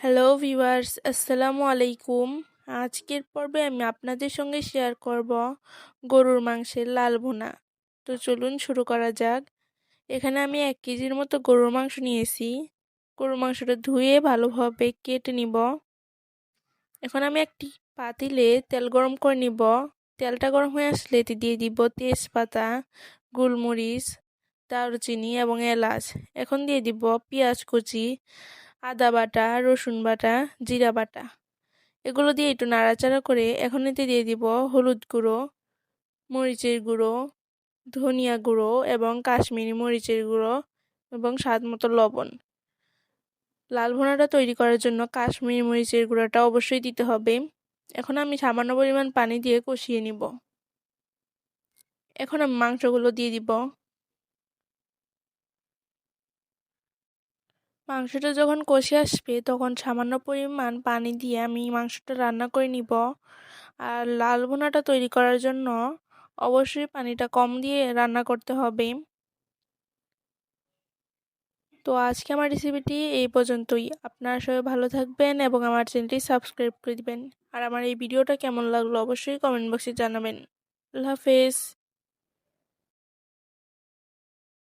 Hello viewers আসসালামু আলাইকুম আজকের পর্বে আমি আপনাদের সঙ্গে শেয়ার করব গরুর মাংসের লাল ভুনা। তো চলুন শুরু করা যাক। এখানে আমি এক কেজির মতো গরুর মাংস নিয়েছি। গরুর মাংসটা ধুয়ে ভালোভাবে কেটে নিব। এখন আমি একটি পাতিলে তেল গরম করে নিব। তেলটা গরম হয়ে আসলে এতে দিয়ে দিব তেজপাতা, গোলমরিচ, দারুচিনি এবং এলাচ। এখন দিয়ে দিব পেঁয়াজ কুচি। আদা বাটা, রসুন বাটা, জিরা বাটা। এগুলো দিয়ে একটু নাড়াচাড়া করে এখন এতে দিয়ে দিব হলুদ গুঁড়ো, মরিচের গুঁড়ো, ধনিয়া গুঁড়ো এবং কাশ্মীরি মরিচের গুঁড়ো এবং স্বাদ মতো লবণ। লাল ভুনাটা তৈরি করার জন্য কাশ্মীরি মরিচের গুঁড়োটা অবশ্যই দিতে হবে। এখন আমি সামান্য পরিমাণ পানি দিয়ে কষিয়ে নিব। এখন আমি মাংসগুলো দিয়ে দিব। মাংসটা যখন কষে আসবে, তখন সামান্য পরিমাণ পানি দিয়ে আমি মাংসটা রান্না করে নিব। আর লাল ভুনাটা তৈরি করার জন্য অবশ্যই পানিটা কম দিয়ে রান্না করতে হবে। তো আজকে আমার রেসিপিটি এই পর্যন্তই। আপনারা সবাই ভালো থাকবেন এবং আমার চ্যানেলটি সাবস্ক্রাইব করে দিবেন। আর আমার এই ভিডিওটা কেমন লাগল অবশ্যই কমেন্ট বক্সে জানাবেন। আল্লাহ হাফেজ।